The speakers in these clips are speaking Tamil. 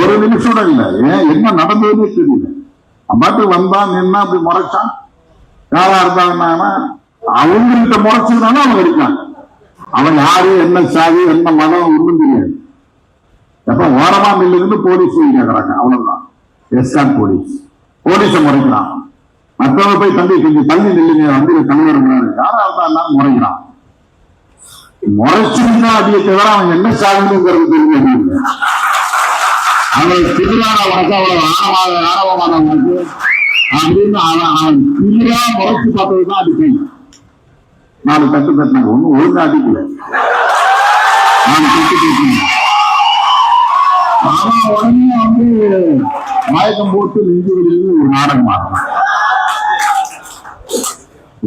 ஒரு நிமிஷம் கூட இல்ல. ஏன்? என்ன நடந்ததுன்னு தெரியல. பாட்டு வந்தான் நின்னா அப்படி முறைச்சான். யாரா இருந்தாங்கன்னா அவங்கள்ட்ட முறைச்சதுனால அவங்க இருக்காங்க. அவன் யாரு என்ன சாதி என்ன மதம் ஒன்றும் தெரியாது. எப்ப ஓரமா நில்லுன்னு போலீஸ் கேட்கறாங்க அவ்வளவுதான். எஸ்ஆர் போலீஸ். போலீஸ முறைக்கிறான். மற்றவங்க போய் தம்பி கொஞ்சம் தள்ளி நில்லுங்க. வந்து தலைவர் யாரா இருந்தா முறைக்கிறான். முறைச்சிருந்தா அப்படியே தவிர அவன் என்ன சாதிங்கிறது தெரிஞ்சு அவன் திருநாள வழக்க அவ்வளவு ஆணவ ஆணவமான வழக்கு அப்படின்னு அவன் அவன் தீரா முறைச்சு பார்த்ததுதான் அடிப்பேன் நாலு தட்டு தட்டினாங்க ஒண்ணும் ஒழுங்கா அடிக்கல. நாலு தட்டு தட்டினாங்க அவன் உடனே வந்து மயக்கம் போட்டு நெஞ்சு வெளியில் ஒரு நாடகம் ஆடுறான்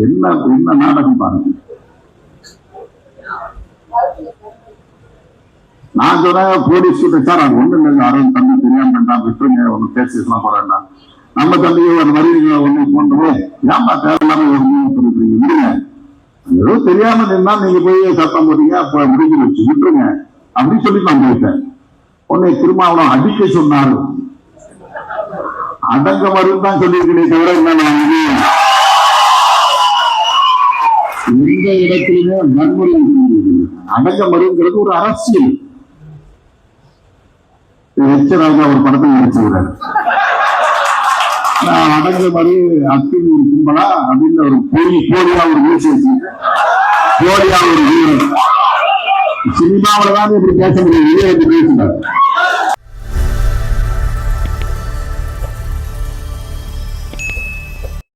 என்ன என்ன நாடகம் பாருங்க நான் சொன்னேன் போலீஸ் கிட்ட சார் அது ஒண்ணு இல்லைங்க. அருண் தம்பி தெரியாம வேண்டாம் விட்டுருங்க ஒண்ணு பேசிக்கலாம் போறேன்னா நம்ம தம்பியை ஒரு மாதிரி ஒண்ணு போன்றது ஏன்பா தேவையில்லாம ஒரு மூணு கொடுக்குறீங்க விடுங்க ஏதோ தெரியாம நின்னா நீங்க போய் சத்தம் போட்டீங்க அப்ப முடிஞ்சு வச்சு விட்டுருங்க. அப்படின்னு சொல்லி நான் போயிட்டேன். உன்னை திருமாவளம் அடிக்க சொன்னாரு. அடங்க மருந்து தான் சொல்லியிருக்கேனே தவிர என்ன நான் எந்த இடத்திலுமே வன்முறை அடங்க மருங்கிறது ஒரு அரசியல். எச்ச ராஜா ஒரு படத்தை நான் அடங்க மாதிரி அத்தின் ஒரு கும்பலா அப்படின்னு ஒரு போலி போலியா ஒரு மூச்சு வச்சு போலியா ஒரு வீரன் சினிமாவில தான் இப்படி பேச முடியும். வெளியே வந்து பேசுறாரு.